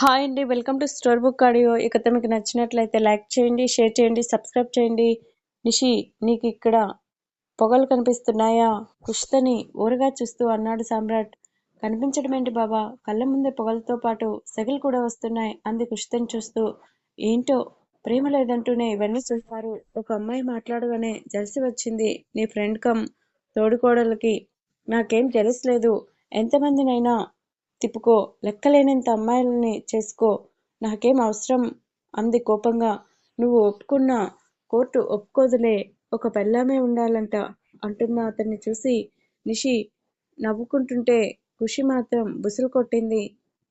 Hi అండి welcome to store book audio. ఇకతో మీకు నచ్చినట్లయితే లైక్ చేయండి షేర్ చేయండి సబ్స్క్రైబ్ చేయండి. నిషి నీకు ఇక్కడ పొగలు కనిపిస్తున్నాయా? కుష్తని ఊరగా చూస్తూ అన్నాడు సామ్రాట్. కనిపించడం ఏంటి బాబా? కళ్ళ ముందే పొగలతో పాటు సెగలు కూడా వస్తున్నాయి అంది కుష్తని చూస్తూ. ఏంటో? ప్రేమ లేదంటూనే ఇవన్నీ చూస్తారు ఒక అమ్మాయి మాట్లాడగానే జలసి వచ్చింది. నీ ఫ్రెండ్ కమ్ తోడుకోడలకి. నాకేం జలసలేదు ఎంతమందినైనా తిప్పుకో. లెక్కలేనంత అమ్మాయిలని చేసుకో. నాకేం అవసరం? అంది కోపంగా. నువ్వు ఒప్పుకున్నా కోర్టు ఒప్పుకోదులే. ఒక పెళ్ళామే ఉండాలంట అంటున్న అతన్ని చూసి నిషి నవ్వుకుంటుంటే ఖుషి మాత్రం బుసలు కొట్టింది.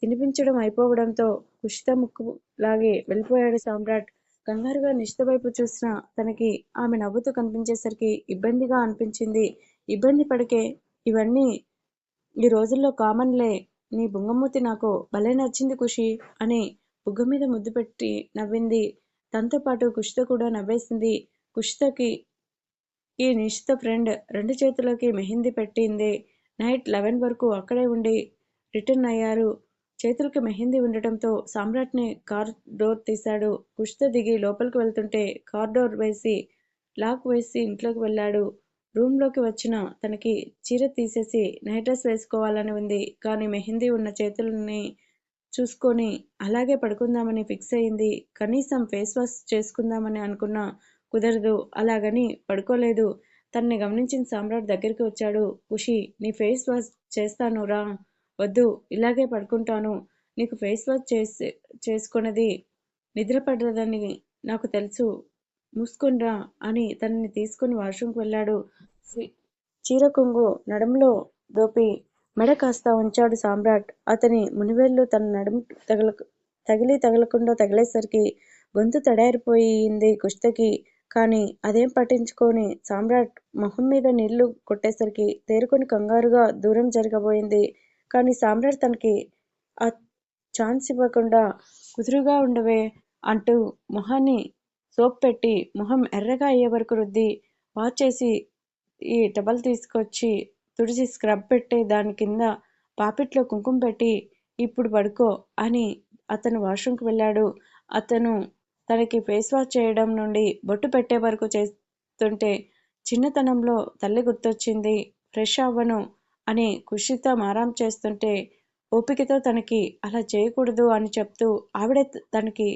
తినిపించడం అయిపోవడంతో కుషిత ముక్కు లాగే వెళ్ళిపోయాడు సామ్రాట్. కంగారుగా నిషిత వైపు చూసిన తనకి ఆమె నవ్వుతూ కనిపించేసరికి ఇబ్బందిగా అనిపించింది. ఇబ్బంది పడికే. ఇవన్నీ ఈ రోజుల్లో కామన్లే. నీ బుంగమూతి నాకు భలే నచ్చింది ఖుషి అని బుగ్గ మీద ముద్దు పెట్టి నవ్వింది. తనతో పాటు కుషిత కూడా నవ్వేసింది. కుషితకి ఈ నిషిత ఫ్రెండ్ రెండు చేతులకి మెహందీ పెట్టింది. నైట్ లెవెన్ వరకు అక్కడే ఉండి రిటర్న్ అయ్యారు. చేతులకి మెహందీ ఉండటంతో సామ్రాట్ని కార్ డోర్ తీశాడు. కుషిత దిగి లోపలికి వెళ్తుంటే కార్ డోర్ వేసి లాక్ వేసి ఇంట్లోకి వెళ్ళాడు. రూమ్లోకి వచ్చిన తనకి చీర తీసేసి నైట్ డ్రెస్ వేసుకోవాలని ఉంది. కానీ మెహందీ ఉన్న చేతులని చూసుకొని అలాగే పడుకుందామని ఫిక్స్ అయింది. కనీసం ఫేస్ వాష్ చేసుకుందామని అనుకున్నా కుదరదు. అలాగని పడుకోలేదు. తనని గమనించిన సామ్రాట్ దగ్గరికి వచ్చాడు. ఖుషి నీ ఫేస్ వాష్ చేస్తాను రా. వద్దు ఇలాగే పడుకుంటాను. నీకు ఫేస్ వాష్ చేసి చేసుకున్నది నిద్రపడదని నాకు తెలుసు. మూసుకునిరా అని తనని తీసుకుని వాష్రూమ్కి వెళ్ళాడు. చీర కొంగు నడంలో దోపి మెడ కాస్త ఉంచాడు సామ్రాట్. అతని మునివేళ్ళు తన నడుము తగల తగిలి తగలకుండా తగిలేసరికి గొంతు తడారిపోయింది కుస్తకి కానీ అదేం పట్టించుకొని సామ్రాట్ మొహం మీద నీళ్ళు కొట్టేసరికి తేరుకొని కంగారుగా దూరం జరగబోయింది. కానీ సామ్రాట్ తనకి ఆ ఛాన్స్ ఇవ్వకుండా కుదురుగా ఉండవే అంటూ మొహాన్ని సోప్ పెట్టి మొహం ఎర్రగా అయ్యే వరకు రుద్ది వాష్ చేసి ఈ టబల్ తీసుకొచ్చి తుడిచి స్క్రబ్ పెట్టే దాని కింద పాపిట్లో కుంకుమ పెట్టి ఇప్పుడు పడుకో అని అతను వాష్రూమ్కి వెళ్ళాడు. అతను తనకి ఫేస్ వాష్ చేయడం నుండి బొట్టు పెట్టే వరకు చేస్తుంటే చిన్నతనంలో తల్లి గుర్తొచ్చింది ఫ్రెష్ అవ్వను అని కుషిత మారాం చేస్తుంటే ఓపికతో తనకి అలా చేయకూడదు అని చెప్తూ ఆవిడే తనకి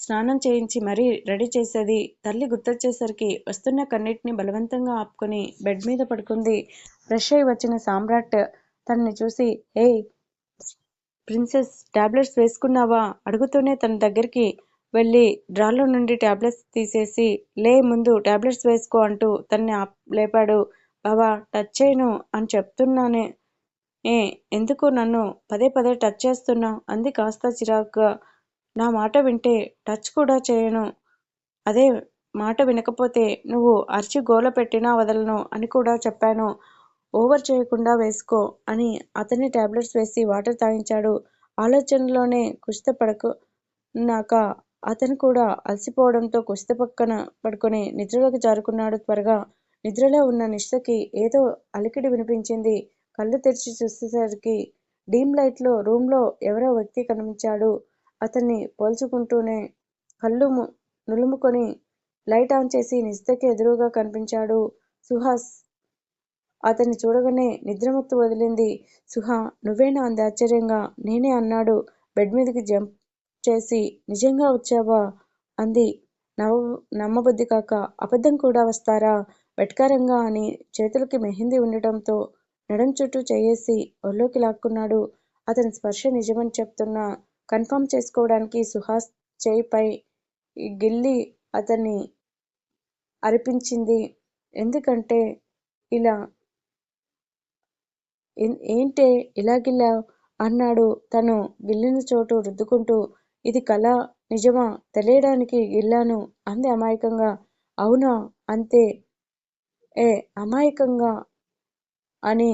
స్నానం చేయించి మరీ రెడీ చేసేది. తల్లి గుర్తొచ్చేసరికి వస్తున్న కన్నిటిని బలవంతంగా ఆపుకొని బెడ్ మీద పడుకుంది. ఫ్రెష్ అయి వచ్చిన సామ్రాట్ తనని చూసి ఏయ్ ప్రిన్సెస్ టాబ్లెట్స్ వేసుకున్నావా? అడుగుతూనే తన దగ్గరికి వెళ్ళి డ్రాలో నుండి టాబ్లెట్స్ తీసేసి లే ముందు టాబ్లెట్స్ వేసుకో అంటూ తన్ని లేపాడు. బావా టచ్ చేయను అని చెప్తున్నానే. ఏ ఎందుకు నన్ను పదే పదే టచ్ చేస్తున్నావు? అంది కాస్త చిరాకుగా నా మాట వింటే టచ్ కూడా చేయను. అదే మాట వినకపోతే నువ్వు అరిచి గోల పెట్టినా వదలను అని కూడా చెప్పాను. ఓవర్ చేయకుండా వేసుకో అని అతని టాబ్లెట్స్ వేసి వాటర్ తాగించాడు. ఆలోచనలోనే కుస్త పడుకున్నాక అతను కూడా అలసిపోవడంతో కుషిత పక్కన పడుకొని నిద్రలోకి జారుకున్నాడు త్వరగా. నిద్రలో ఉన్న నిష్టకి ఏదో అలికిడి వినిపించింది. కళ్ళు తెరిచి చూసేసరికి డీమ్ లైట్లో రూమ్లో ఎవరో వ్యక్తి కనిపించాడు. అతన్ని పోల్చుకుంటూనే కళ్ళు నులుముకొని లైట్ ఆన్ చేసి నిస్తకి ఎదురుగా కనిపించాడు సుహాస్. అతన్ని చూడగానే నిద్రమత్తు వదిలింది. సుహా నువ్వేనా అంది ఆశ్చర్యంగా. నేనే అన్నాడు. బెడ్ మీదకి జంప్ చేసి నిజంగా వచ్చావా? అంది. నవ్వు నమ్మబుద్ధి కాక అబద్ధం కూడా వస్తారా? వెట్కారంగా అని చేతులకి మెహిందీ ఉండటంతో నడం చుట్టూ చేయేసి ఒళ్ళోకి లాక్కున్నాడు. అతని స్పర్శ నిజమని చెప్తున్నా కన్ఫర్మ్ చేసుకోవడానికి సుహాస్ చేయిపై గిల్లి అతన్ని అరిపించింది. ఎందుకంటే ఇలా ఏంటే ఇలా అన్నాడు. తను గిల్లిన చోటు రుద్దుకుంటూ ఇది కళ నిజమా? తెలియడానికి గిల్లాను అంది అమాయకంగా. అవునా? అంతే. ఏ అమాయకంగా అని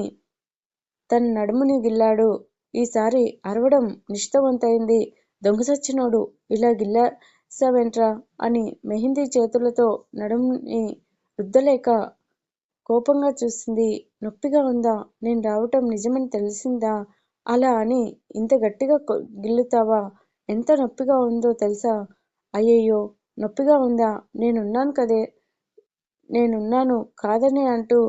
తన నడుముని గిల్లాడు. ఈసారి అరవడం నిష్టవంతైంది దొంగసచ్చినోడు ఇలా గిల్లేసావేంట్రా అని మెహందీ చేతులతో నడుముని రుద్దలేక కోపంగా చూసింది. నొప్పిగా ఉందా? నేను రావటం నిజమని తెలిసిందా? అలా అని ఇంత గట్టిగా గిల్లుతావా? ఎంత నొప్పిగా ఉందో తెలుసా? అయ్యయ్యో నొప్పిగా ఉందా? నేనున్నాను కదే. నేనున్నాను కాదనే అంటూ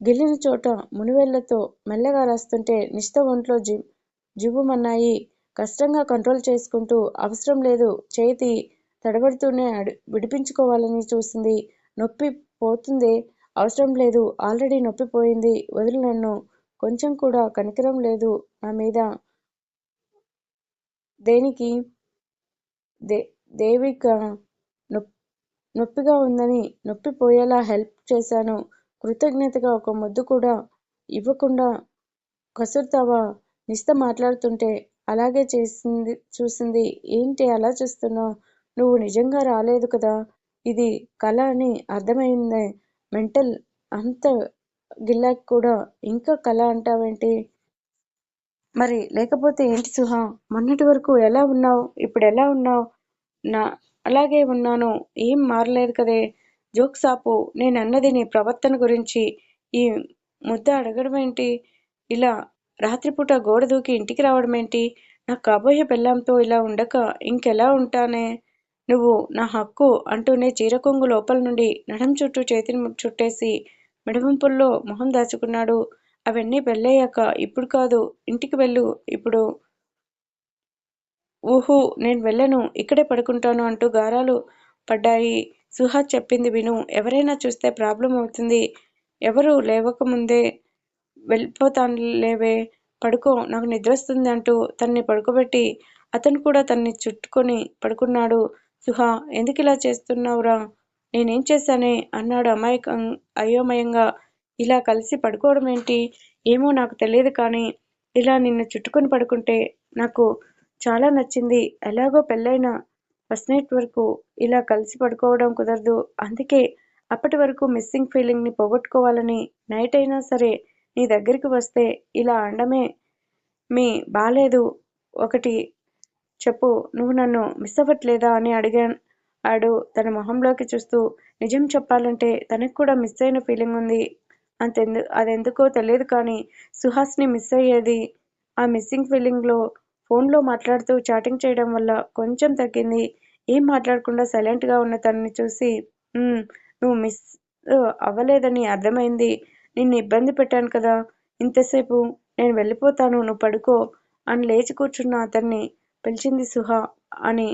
గిల్లిన చోట మునివేళ్ళతో మెల్లగా రాస్తుంటే నిష్ఠ ఒంట్లో జి జువ్వుమన్నాయి. కష్టంగా కంట్రోల్ చేసుకుంటూ అవసరం లేదు. చేతి తడబడుతూనే విడిపించుకోవాలని చూసింది. నొప్పి పోతుందే? అవసరం లేదు. ఆల్రెడీ నొప్పి పోయింది. వదులు నన్ను. కొంచెం కూడా కనికరం లేదు నా మీద. దేనికి? దే దేవిక నొప్పిగా ఉందని నొప్పి పోయేలా హెల్ప్ చేశాను. కృతజ్ఞతగా ఒక ముద్దు కూడా ఇవ్వకుండా కసురుతావా? నిస్త మాట్లాడుతుంటే అలాగే చేసింది చూసింది ఏంటి అలా చూస్తున్నావు? నువ్వు నిజంగా రాలేదు కదా? ఇది కళ అని అర్థమైందే. మెంటల్ అంత గిల్లాక కూడా ఇంకా కళ అంటావేంటి? మరి లేకపోతే ఏంటి సుహా? మొన్నటి వరకు ఎలా ఉన్నావు? ఇప్పుడు ఎలా ఉన్నావు? నా అలాగే ఉన్నాను. ఏం మారలేదు కదే? జోక్స్ ఆపు నేనన్నది నీ ప్రవర్తన గురించి. ఈ ముద్ద అడగడం ఏంటి ఇలా రాత్రిపూట గోడ దూకి ఇంటికి రావడమేంటి? నా కాబోయే పెళ్ళాంతో ఇలా ఉండక ఇంకెలా ఉంటానే? నువ్వు నా హక్కు అంటూనే చీరకొంగు లోపల నుండి నడం చుట్టూ చేతిని చుట్టేసి మెడవంపుల్లో మొహం దాచుకున్నాడు. అవన్నీ పెళ్ళయ్యాక ఇప్పుడు కాదు ఇంటికి వెళ్ళు ఇప్పుడు. ఊహూ నేను వెళ్ళను ఇక్కడే పడుకుంటాను అంటూ గారాలు పడ్డాయి. సుహాస్ చెప్పింది విను ఎవరైనా చూస్తే ప్రాబ్లం అవుతుంది ఎవరు లేవకముందే వెళ్ళిపోతానులేవే పడుకో నాకు నిద్రొస్తుంది అంటూ తన్ని పడుకోబెట్టి అతను కూడా తన్ని చుట్టుకొని పడుకున్నాడు. సుహా ఎందుకు ఇలా చేస్తున్నావురా? నేనేం చేశానే? అన్నాడు అమాయకం అయోమయంగా. ఇలా కలిసి పడుకోవడం ఏంటి? ఏమో నాకు తెలియదు కానీ ఇలా నిన్ను చుట్టుకొని పడుకుంటే నాకు చాలా నచ్చింది. ఎలాగో పెళ్ళైన ఫస్ట్ నైట్ వరకు ఇలా కలిసి పడుకోవడం కుదరదు. అందుకే అప్పటి వరకు మిస్సింగ్ ఫీలింగ్ని పోగొట్టుకోవాలని నైట్ అయినా సరే నీ దగ్గరికి వస్తే ఇలా అండమే. మీ బాలేదు ఒకటి చెప్పు నువ్వు నన్ను మిస్ అవ్వట్లేదా అని అడిగాను ఆడు తన మొహంలోకి చూస్తూ నిజం చెప్పాలంటే తనకు కూడా మిస్ అయిన ఫీలింగ్ ఉంది. అంతెందు అదెందుకో తెలియదు కానీ సుహాస్ని మిస్ అయ్యేది ఆ మిస్సింగ్ ఫీలింగ్లో ఫోన్లో మాట్లాడుతూ చాటింగ్ చేయడం వల్ల కొంచెం తగ్గింది. ఏం మాట్లాడకుండా సైలెంట్గా ఉన్న తనని చూసి నువ్వు మిస్ అవ్వలేదని అర్థమైంది. నిన్ను ఇబ్బంది పెట్టాను కదా. ఇంతసేపు నేను వెళ్ళిపోతాను నువ్వు పడుకో అని లేచి కూర్చున్న అతన్ని పిలిచింది సుహా అని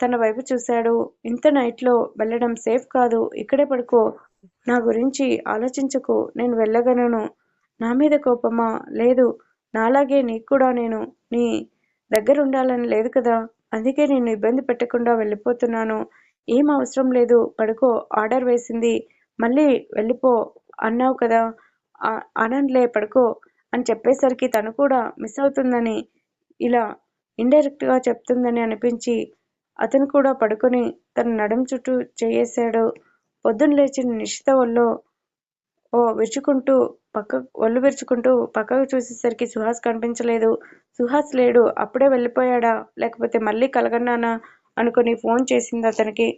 తన వైపు చూశాడు. ఇంత నైట్లో వెళ్ళడం సేఫ్ కాదు ఇక్కడే పడుకో. నా గురించి ఆలోచించకు నేను వెళ్ళగలను. నా మీద కోపమా? లేదు. నాలాగే నీకు కూడా నేను నీ దగ్గర ఉండాలని లేదు కదా. అందుకే నేను ఇబ్బంది పెట్టకుండా వెళ్ళిపోతున్నాను. ఏం అవసరం లేదు పడుకో. ఆర్డర్ వేసింది. మళ్ళీ వెళ్ళిపో. అన్నావు కదా ఆనంద్లే పడుకో అని చెప్పేసరికి తను కూడా మిస్ అవుతుందని ఇలా ఇండైరెక్ట్గా చెప్తుందని అనిపించి అతను కూడా పడుకొని తన నడుం చుట్టూ చేయేశాడు. పొద్దున్న లేచిన నిశ్చిత ఒళ్ళో ఓ విరుచుకుంటూ పక్క ఒళ్ళు విరుచుకుంటూ పక్కకు చూసేసరికి సుహాస్ కనిపించలేదు. సుహాస్ లేడు అప్పుడే వెళ్ళిపోయాడా? లేకపోతే మళ్ళీ కలగన్నానా అనుకుని ఫోన్ చేసింది అతనికి.